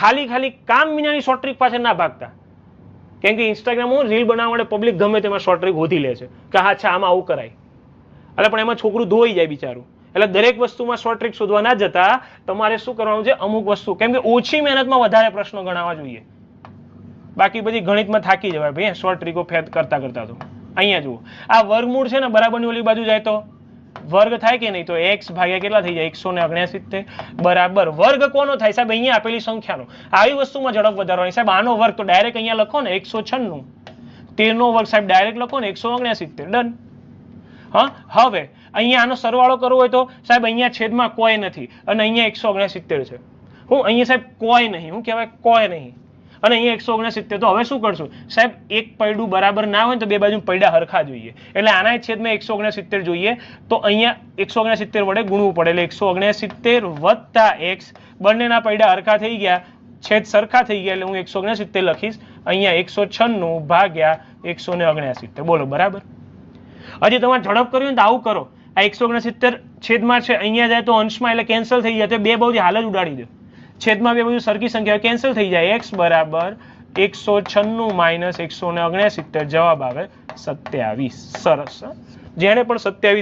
ખાલી ખાલી કામ વિનાની શોર્ટ ટ્રીક પાછળ ના ભાગતા. કેમ કે ઇન્સ્ટાગ્રામ હું રીલ બનાવવા માટે પબ્લિક ગમે તેમાં શોર્ટ ટ્રીક હોધી લે છે કે હા, અચ્છા, આમાં આવું કરાય. એટલે પણ એમાં છોકરું ધોઈ જાય બિચારું. એટલે દરેક વસ્તુમાં શોર્ટ ટ્રીક શોધવા ના જતા તમારે શું કરવાનું છે? અમુક વસ્તુ. કેમ કે ઓછી મહેનતમાં વધારે પ્રશ્નો ગણાવવા જોઈએ. બાકી બધી ગણિતમાં થાકી જવાય ભાઈ શોર્ટ ટ્રીકો ફેદ કરતા કરતા તો. અહીંયા જુઓ. આ વર્ગમૂળ છે ને, બરાબરની ઓલી બાજુ જાય તો? વર્ગ થાય કે નહીં તો એક્સ ભાગ્યા કેટલા થઈ જાય? એકસો ને ઓગણસિત્તેર બરાબર. વર્ગ કોનો થાય? સાહેબ, અહીંયા આપેલી સંખ્યાનો. આવી વસ્તુમાં ઝડપ વધારવાની. સાહેબ, આનો વર્ગ તો ડાયરેક્ટ અહીંયા લખો ને, એકસો છન્નું. તેરનો વર્ગ સાહેબ ડાયરેક્ટ લખો ને, એકસો ઓગણસિત્તેર ડન હા? હવે, અહીંયા આનો સરવાળો કરવો હોય તો, સાહેબ, અહીંયા છેદમાં કોઈ નથી. અને અહીંયા એકસો ઓગણસિત્તેર છે. હું અહીંયા સાહેબ કોઈ નહીં. હું કહેવાય કોઈ નહીં. અને અહીંયા એકસો ઓગણસિત્તેર. તો હવે શું કરશું? સાહેબ, એક પૈડું બરાબર ના હોય તો બે બાજુ પૈડા હરખા જોઈએ. એટલે આના છેદમાં એકસો ઓગણસિત્તેર જોઈએ, તો અહીંયા એકસો ઓગણસિત્તેર વડે ગુણવું પડે. એટલે એકસો ઓગણસિત્તેર વત્તા એક્સ, બંનેના પૈડા હરખા થઈ ગયા, છેદ સરખા થઈ ગયા, એટલે હું એકસો ઓગણસિત્તેર લખીશ. અહીંયા એકસો છન્નું ભાગ્યા એકસો ને ઓગણસિત્તેર. બોલો, બરાબર? હજી તમારે ઝડપ કર્યું ને તો આવું કરો. આ એકસો ઓગણસિત્તેર છેદમાં છે, અહીંયા જાય તો અંશમાં એટલે કેન્સલ થઈ જાય. તો બે બહુ હાલ જ ઉડાડી દો. છેદમાં બે બાજુ સરખી સંખ્યા કેન્સલ થઈ જાય. એક્સ બરાબર એકસો છન્નું માઇનસ એકસો ને ઓગણસિત્તેર જવાબ આવે સત્યાવીસ. સરસ. જેણે પણ સત્યાવીસ